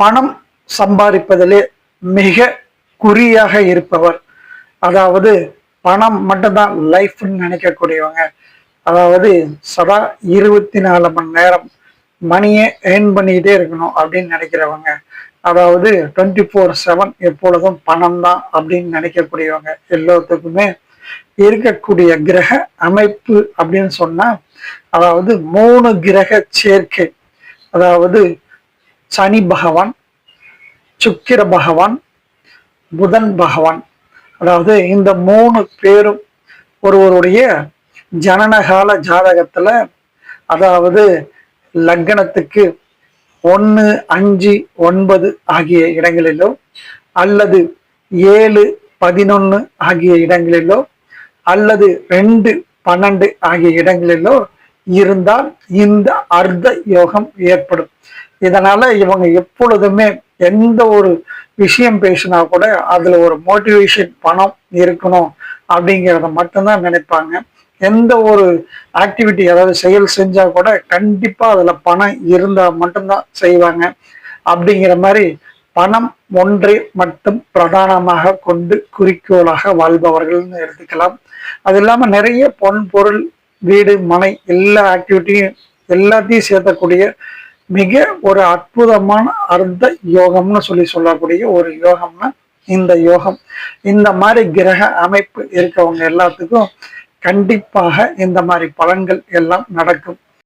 பணம் சம்பாதிப்பதிலே மிக குறியாக இருப்பவர். அதாவது பணம் மட்டும்தான் லைஃப்னு நினைக்கக்கூடியவங்க. அதாவது சதா இருபத்தி நாலு மணி நேரம் மணியை ஏர்ன் பண்ணிக்கிட்டே இருக்கணும் அப்படின்னு நினைக்கிறவங்க. அதாவது டுவெண்ட்டி ஃபோர் செவன் எப்பொழுதும் பணம் தான் அப்படின்னு நினைக்கக்கூடியவங்க எல்லோத்துக்குமே இருக்கக்கூடிய கிரக அமைப்பு அப்படின்னு சொன்னா அதாவது மூணு கிரக சேர்க்கை. அதாவது சனி பகவான் சுக்கிர பகவான் புதன் பகவான். அதாவது இந்த மூணு பேரும் ஒருவருடைய ஜனனகால ஜாதகத்துல அதாவது லக்னத்துக்கு ஒன்று அஞ்சு ஒன்பது ஆகிய இடங்களிலோ அல்லது ஏழு பதினொன்று ஆகிய இடங்களிலோ அல்லது ரெண்டு பன்னெண்டு ஆகிய இடங்களிலோ இருந்தால் இந்த அர்த்த யோகம் ஏற்படும். இதனால இவங்க எப்பொழுதுமே எந்த ஒரு விஷயம் பேசினா கூட அதுல ஒரு மோட்டிவேஷன் பணம் இருக்கணும் அப்படிங்கிறத மட்டும்தான் நினைப்பாங்க. எந்த ஒரு ஆக்டிவிட்டி அதாவது செயல் செஞ்சா கூட கண்டிப்பா அதுல பணம் இருந்தா மட்டும்தான் செய்வாங்க. அப்படிங்கிற மாதிரி பணம் ஒன்றை மட்டும் பிரதானமாக கொண்டு குறிக்கோளாக வாழ்பவர்கள்னு எடுத்துக்கலாம். அது இல்லாம நிறைய பொன் பொருள் வீடு மனை எல்லா ஆக்டிவிட்டியும் எல்லாத்தையும் சேர்த்தக்கூடிய மிக ஒரு அற்புதமான அர்த்த யோகம்னு சொல்லி சொல்லக்கூடிய ஒரு யோகம்னா இந்த யோகம். இந்த மாதிரி கிரக அமைப்பு இருக்கவங்க எல்லாத்துக்கும் கண்டிப்பாக இந்த மாதிரி பலன்கள் எல்லாம் நடக்கும்.